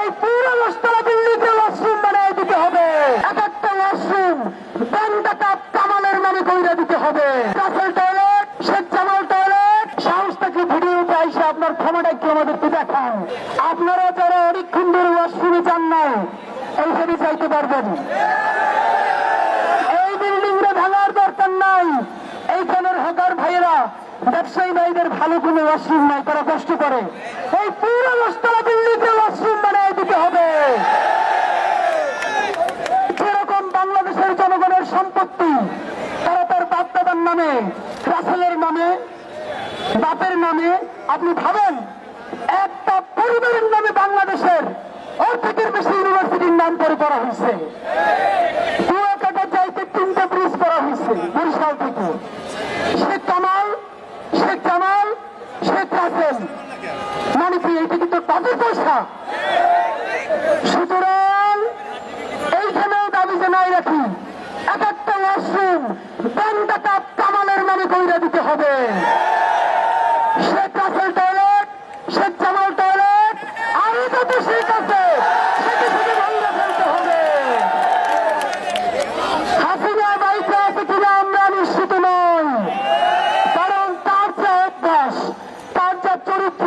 এই পুরো দশতলা ওয়াশরুম দিতে হবে। এক একটা ওয়াশরুম কাপ কামালের নামে দিতে হবে। টয়লেট, শেখ জামাল টয়লেট আপনার ক্ষমতা একটু আমাদেরকে দেখান। আপনারা যারা অনেকক্ষণ ধরে ওয়াশরুমে যান এইখানে যাইতে পারবেন। এই বিল্ডিংটা ভাঙার দরকার নাই। এইখানের হকার ভাইয়েরা, ব্যবসায়ী ভাইদের ভালো কোনো ওয়াশরুম নাই, তারা কষ্ট করে। এই পুরো দশতলা বিল্ডিংকে ওয়াশরুম বানিয়ে দিতে হবে যেরকম বাংলাদেশের জনগণের সম্পত্তি তারা তার বাপদাদার নামে, রাসেলের নামে, বাপের নামে, আপনি ভাবেন, একটা পরিবারের নামে বাংলাদেশের অর্ধেকের বেশি ইউনিভার্সিটির নাম করে করা হয়েছে। কুয়াকাটা এইখানেও দাবি জানাই রাখি, এক একটা ওয়াশরুম ব্যাংক কাপ কামালের নামে কইরা দিতে হবে শেখ রাসেল টয়লেট শেখ জামাল টয়লেট আরও যত শেখ আছে সেটা থেকে ভাঙিয়ে ফেলতে হবে হাসিনা বাইকে আছে কিনা আমরা নিশ্চিত নই কারণ তার যা অভ্যাস তার যা চরিত্র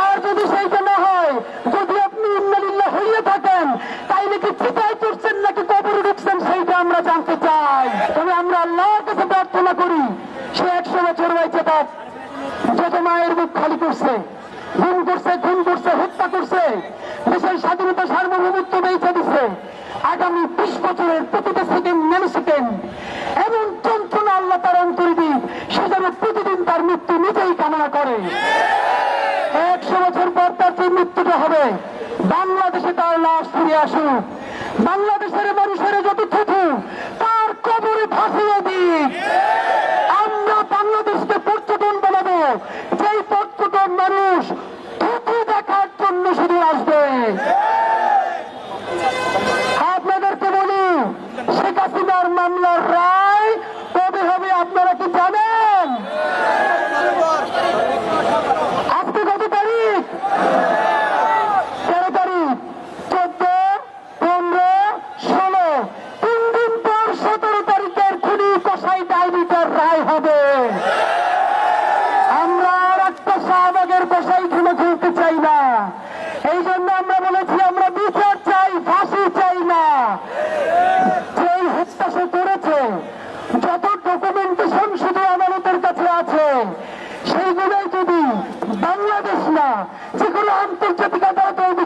থাকেন তাইলে কি চিতায় করছেন নাকি কবরে ঢুকছেন সেইটা আমরা জানতে চাই। তবে আমরা আল্লাহর কাছে প্রার্থনা করি, সে একশো বছর বাইচে থাক যত মায়ের মুখ খালি করছে খুন করছে খুন করছে, হত্যা করছে, দেশের স্বাধীনতা সার্বভৌমত্ব বেঁচে দিছে। আগামী বিশ বছরের প্রতিটা সেকেন্ড ন্যানো সেকেন্ড এমন যন্ত্রণা আল্লাহ তার অন্তরে সে যেন প্রতিদিন তার মৃত্যু নিজেই কামনা করে। তার মৃত্যুটা হবে। বাংলাদেশে তার লাশ ফিরে আসুক। বাংলাদেশের মানুষের যত থুথু তার কবরে ভাসিয়ে দিক। আমরা বাংলাদেশকে পর্যটন বানাবো। যেই পর্যটন মানুষ থুথু দেখার জন্য শুধু আসবে। আপনাদেরকে বলি, শেখ হাসিনার মামলার রায় কবে হবে আপনারা কি জানেন আজকে কত তারিখ তেরো তারিখ চোদ্দ পনেরো ষোলো তিন দিন পর সতেরো তারিখের খুনি কষাই ডাইনিটার রায় হবে আমরা আর একটা শাহবাগের কষাই খুলে খুলতে চাই না এই জন্য আমরা বলেছি আমরা বিচার চাই ফাঁসি চাই না যেই হত্যা সে করেছে যত ডকুমেন্টেশন শুধু আদালতের কাছে আছে সেইগুলোই